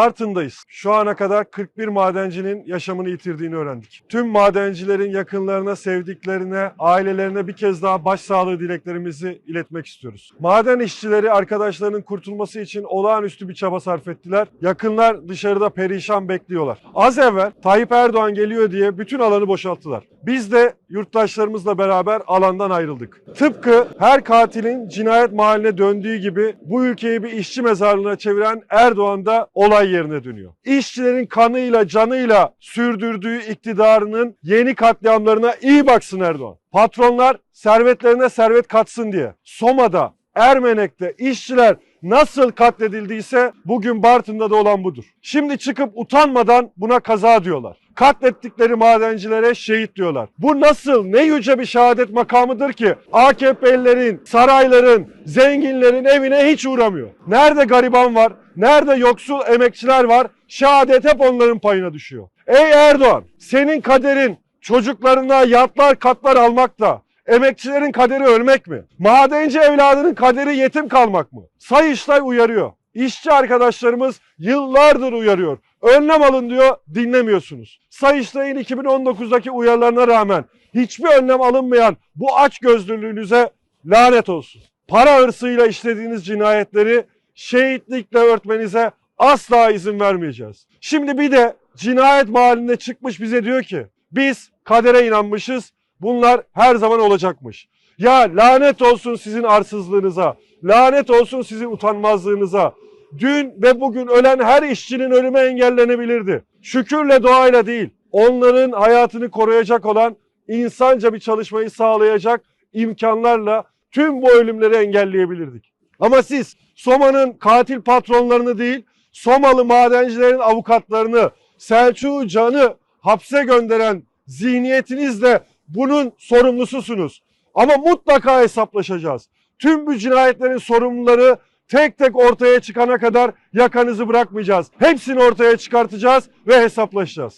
Bartın'dayız. Şu ana kadar 41 madencinin yaşamını yitirdiğini öğrendik. Tüm madencilerin yakınlarına, sevdiklerine, ailelerine bir kez daha başsağlığı dileklerimizi iletmek istiyoruz. Maden işçileri arkadaşlarının kurtulması için olağanüstü bir çaba sarf ettiler. Yakınlar dışarıda perişan bekliyorlar. Az evvel Tayyip Erdoğan geliyor diye bütün alanı boşalttılar. Biz de yurttaşlarımızla beraber alandan ayrıldık. Tıpkı her katilin cinayet mahalline döndüğü gibi bu ülkeyi bir işçi mezarlığına çeviren Erdoğan da olay yerine dönüyor. İşçilerin kanıyla canıyla sürdürdüğü iktidarının yeni katliamlarına iyi baksın Erdoğan. Patronlar servetlerine servet katsın diye. Soma'da, Ermenek'te işçiler nasıl katledildiyse bugün Bartın'da da olan budur. Şimdi çıkıp utanmadan buna kaza diyorlar. Katlettikleri madencilere şehit diyorlar. Bu nasıl ne yüce bir şehadet makamıdır ki AKP'lilerin, sarayların, zenginlerin evine hiç uğramıyor. Nerede gariban var, nerede yoksul emekçiler var, şehadet hep onların payına düşüyor. Ey Erdoğan, senin kaderin çocuklarına yatlar katlar almakla, Emekçilerin kaderi ölmek mi? Madenci evladının kaderi yetim kalmak mı? Sayıştay uyarıyor. İşçi arkadaşlarımız yıllardır uyarıyor. Önlem alın diyor, dinlemiyorsunuz. Sayıştay'ın 2019'daki uyarılarına rağmen hiçbir önlem alınmayan bu aç gözlülüğünüze lanet olsun. Para hırsıyla işlediğiniz cinayetleri şehitlikle örtmenize asla izin vermeyeceğiz. Şimdi bir de cinayet mahallinde çıkmış bize diyor ki biz kadere inanmışız, Bunlar her zaman olacakmış. Ya lanet olsun sizin arsızlığınıza. Lanet olsun sizin utanmazlığınıza. Dün ve bugün ölen her işçinin ölümü engellenebilirdi. Şükürle doğayla değil. Onların hayatını koruyacak olan insanca bir çalışmayı sağlayacak imkanlarla tüm bu ölümleri engelleyebilirdik. Ama siz Soma'nın katil patronlarını değil, Somalı madencilerin avukatlarını, Selçuk'u Can'ı hapse gönderen zihniyetinizle bunun sorumlususunuz. Ama mutlaka hesaplaşacağız. Tüm bu cinayetlerin sorumluları tek tek ortaya çıkana kadar yakanızı bırakmayacağız. Hepsini ortaya çıkartacağız ve hesaplaşacağız.